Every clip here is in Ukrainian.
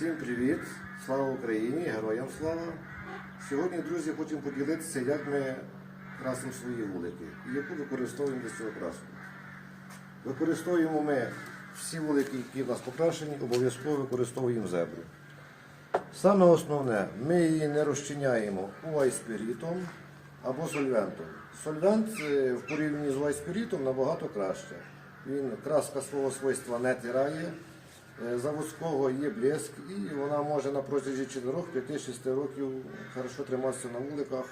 Всім привіт! Слава Україні! Героям слава! Сьогодні, друзі, хочемо поділитися, як ми красимо свої вулики і яку використовуємо для цього краску. Використовуємо ми всі вулики, які в нас покрашені, обов'язково використовуємо зебру. Саме основне, ми її не розчиняємо вайспірітом або сольвентом. Сольвент е, в порівнянні з вайспірітом набагато краще. Він краска свого свойства не тирає, заводського є блеск, і вона може на протязі 4-5-6 років хорошо триматися на вуликах.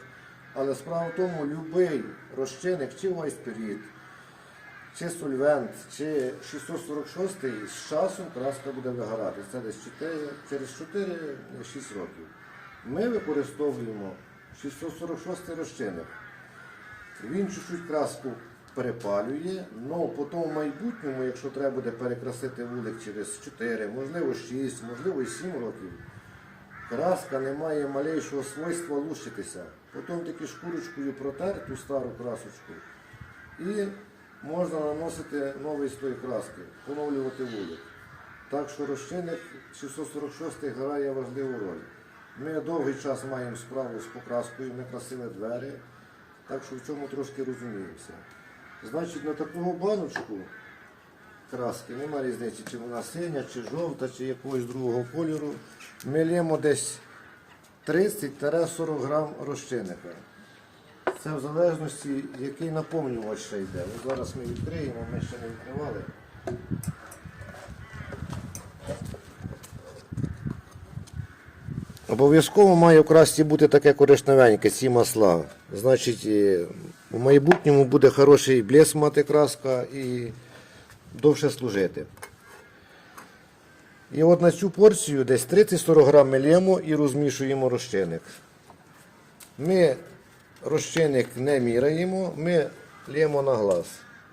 Але справа в тому, будь-який розчинник, чи вайспіріт, чи сольвент, чи 646 з часом краска буде вигорати. Це десь 4, через 4-6 років. Ми використовуємо 646 розчинник. Він чуть-чуть краску перепалює, але потім в майбутньому, якщо треба буде перекрасити вулик через 4, можливо 6, можливо 7 років, краска не має малейшого свойства лущитися. Потім тільки шкурочкою протер ту стару красочку і можна наносити новий слой краски, поновлювати вулик. Так що розчинник 646 грає важливу роль. Ми довгий час маємо справу з покраскою, ми красили двері, так що в цьому трошки розуміємося. Значить, на такого баночку краски, нема різниці, чи вона синя, чи жовта, чи якогось другого кольору. Ми лємо десь 30-40 грам розчинника. Це в залежності, який наповнювач ще йде. От зараз ми відкриємо, ми ще не відкривали. Обов'язково має в красці бути таке коричневеньке, ці масла. Значить, е, у майбутньому буде хороший блеск мати краска і довше служити. І от на цю порцію десь 30-40 грам ми лємо і розмішуємо розчинник. Ми розчинник не міряємо, ми лємо на глаз.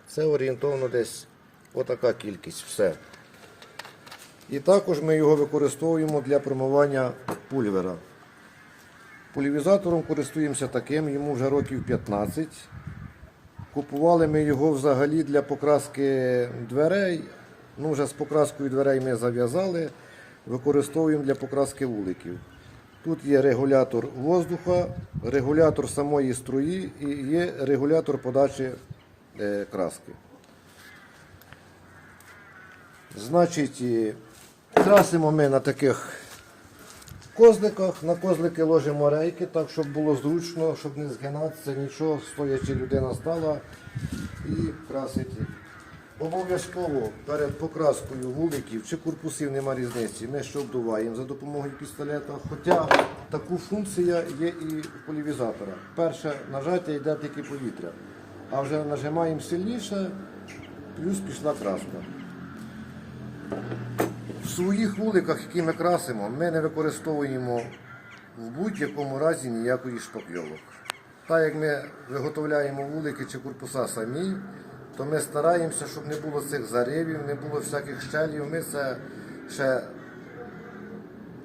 Це орієнтовно десь отака кількість. Все. І також ми його використовуємо для промивання пульвера. Пульвізатором користуємося таким, йому вже років 15. Купували ми його взагалі для покраски дверей. Ну, вже з покраскою дверей ми зав'язали. Використовуємо для покраски вуликів. Тут є регулятор воздуха, регулятор самої струї і є регулятор подачі е, краски. Значить, красимо ми на таких козликах. На козлики ложимо рейки, так, щоб було зручно, щоб не згинатися, нічого, стоячи людина стала і красить. їх. Обов'язково перед покраскою вуликів чи корпусів нема різниці. Ми що обдуваємо за допомогою пістолета. Хоча таку функція є і у полівізатора. Перше нажаття йде тільки повітря, а вже нажимаємо сильніше, плюс пішла краска. Своїх вуликах, які ми красимо, ми не використовуємо в будь-якому разі ніякої шпакльовок. Так як ми виготовляємо вулики чи корпуса самі, то ми стараємося, щоб не було цих заривів, не було всяких щелів. Ми це ще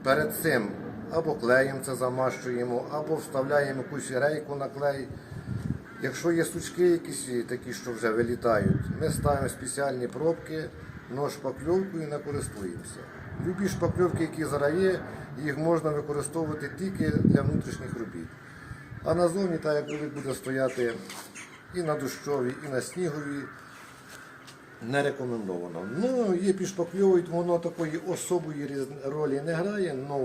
перед цим або клеєм це замащуємо, або вставляємо якусь рейку на клей. Якщо є сучки якісь такі, що вже вилітають, ми ставимо спеціальні пробки, но шпакльовкою не користуємося. Любі шпакльовки, які зараз є, їх можна використовувати тільки для внутрішніх робіт. А назовні, так як вулик буде стояти і на дощовій, і на сніговій, не рекомендовано. Ну, є підшпакльовують, воно такої особої ролі не грає, але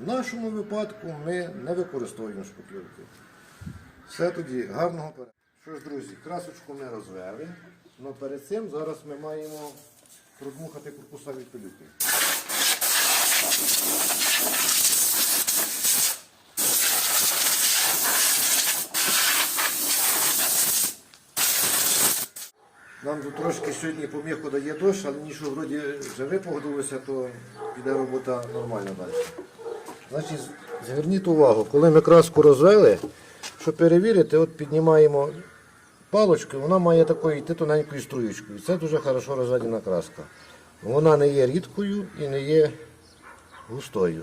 в нашому випадку ми не використовуємо шпакльовки. Все тоді гарного перегляду. Що ж, друзі, красочку ми розвели. але перед цим зараз ми маємо продмухати корпуса від пилюки. Нам тут трошки сьогодні поміху дає дощ, але нічого вроді вже випогодилося, то піде робота нормально далі. Значить, зверніть увагу, коли ми краску розвели, щоб перевірити, от піднімаємо палочку, вона має такою йти тоненькою струючкою. Це дуже хорошо розведена краска. Вона не є рідкою і не є густою.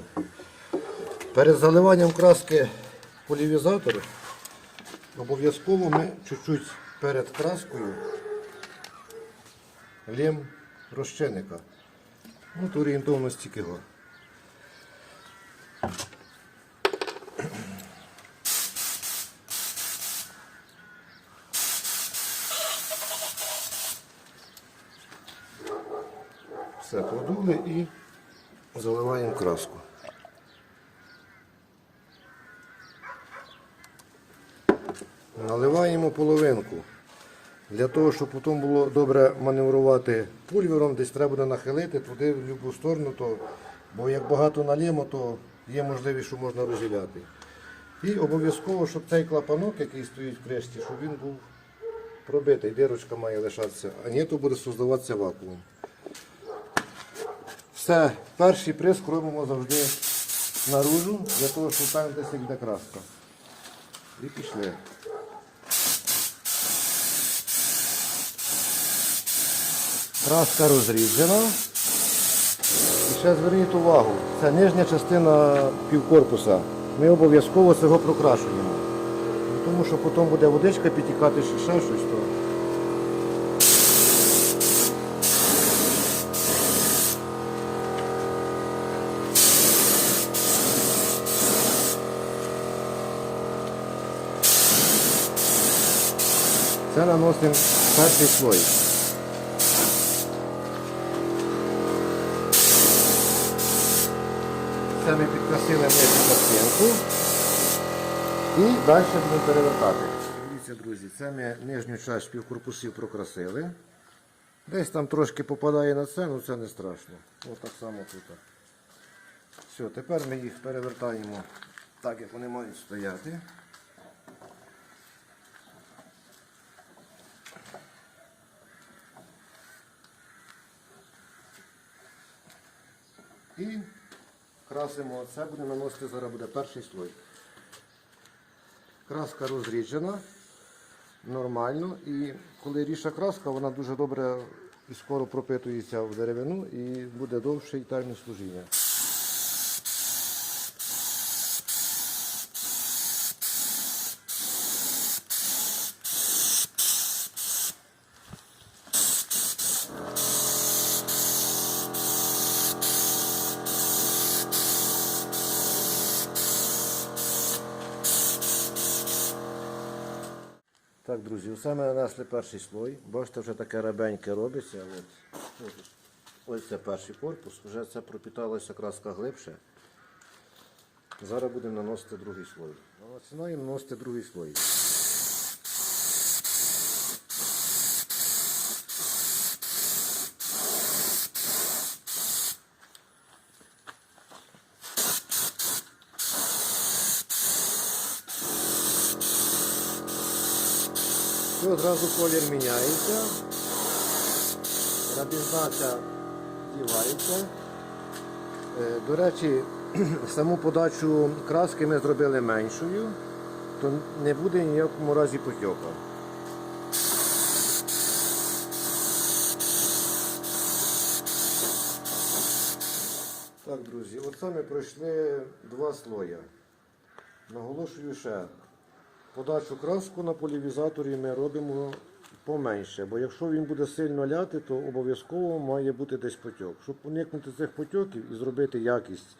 Перед заливанням краски в полівізатор обов'язково ми чуть-чуть перед краскою лєм розчинника. То орієнтовно стільки го. Все подули і заливаємо краску. Наливаємо половинку. Для того, щоб потім було добре маневрувати пульвером, десь треба буде нахилити туди в будь-яку сторону, то, бо як багато налємо, то є можливість, що можна розділяти. І обов'язково, щоб цей клапанок, який стоїть в кришті, щоб він був пробитий, дирочка має лишатися, а ні, то буде создаватися вакуум. Все, перший приск робимо завжди наружу, для того, щоб десь йде краска. І пішли. Краска розріджена. І ще зверніть увагу, це нижня частина півкорпуса. Ми обов'язково цього прокрашуємо. Тому що потім буде водичка підтікати ще щось. То... Це наносимо перший слой. Це ми підкрасили нижню частинку. І далі будемо перевертати. Дивіться, друзі, це ми нижню часть півкорпусів прокрасили. Десь там трошки попадає на це, але це не страшно. Ось так само тут. Все, тепер ми їх перевертаємо так, як вони мають стояти. І красимо, це буде наносити, зараз буде перший слой. Краска розріджена нормально. І коли ріша краска, вона дуже добре і скоро пропитується в деревину і буде довший термін служіння. Так, друзі, усе ми нанесли перший слой. Бачите, вже таке рабеньке робиться. Ось, ось це перший корпус, вже це пропіталася краска глибше. Зараз будемо наносити другий слой. Починаємо наносити другий слой. І одразу колір міняється. Рабізна ця дівається. Е, До речі, саму подачу краски ми зробили меншою, то не буде ніякому разі потьока. Так, друзі, оце ми пройшли два слоя. Наголошую ще, Подачу краску на полівізаторі ми робимо поменше, бо якщо він буде сильно ляти, то обов'язково має бути десь потьок. Щоб уникнути цих потьоків і зробити якість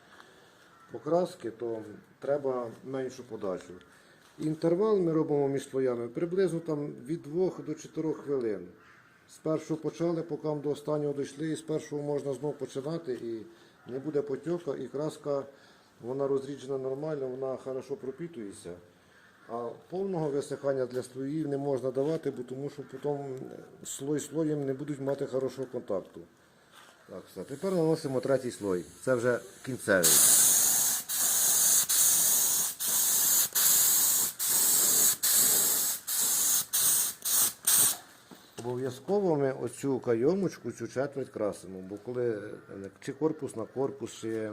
покраски, то треба меншу подачу. Інтервал ми робимо між слоями приблизно там від 2 до 4 хвилин. Спершу почали, поки до останнього дійшли, і спершу можна знову починати і не буде потьока, і краска вона розріджена нормально, вона хорошо пропітується. А повного висихання для слоїв не можна давати, бо тому що потім слой слоєм не будуть мати хорошого контакту. Так, все. Тепер наносимо третій слой. Це вже кінцевий. Обов'язково ми оцю кайомочку, цю четверть красимо, бо коли е, чи корпус на корпус, чи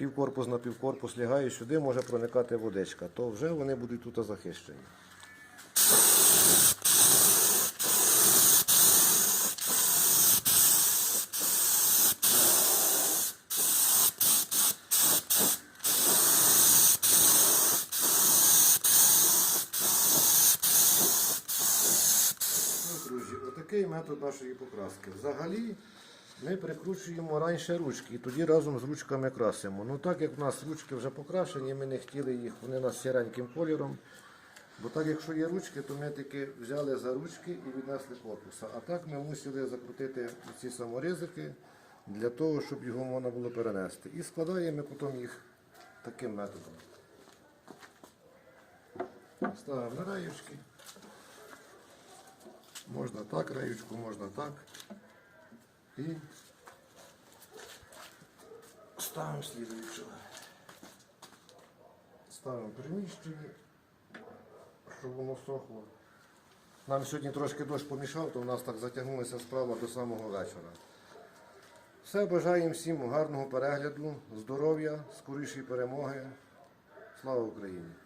півкорпус на півкорпус лягає сюди, може проникати водичка, то вже вони будуть тут захищені. Ну, друзі, отакий метод нашої покраски. Взагалі ми прикручуємо раніше ручки і тоді разом з ручками красимо. Ну так як в нас ручки вже покрашені, ми не хотіли їх, вони у нас сіреньким кольором. Бо так, якщо є ручки, то ми тільки взяли за ручки і віднесли корпуса. А так ми мусили закрутити ці саморізики для того, щоб його можна було перенести. І складаємо потім їх таким методом. Ставимо на раючки. Можна так раючку, можна так. І ставимо слідуючого. Ставимо приміщення, щоб воно сохло. Нам сьогодні трошки дощ помішав, то в нас так затягнулася справа до самого вечора. Все, бажаємо всім гарного перегляду, здоров'я, скорішої перемоги. Слава Україні!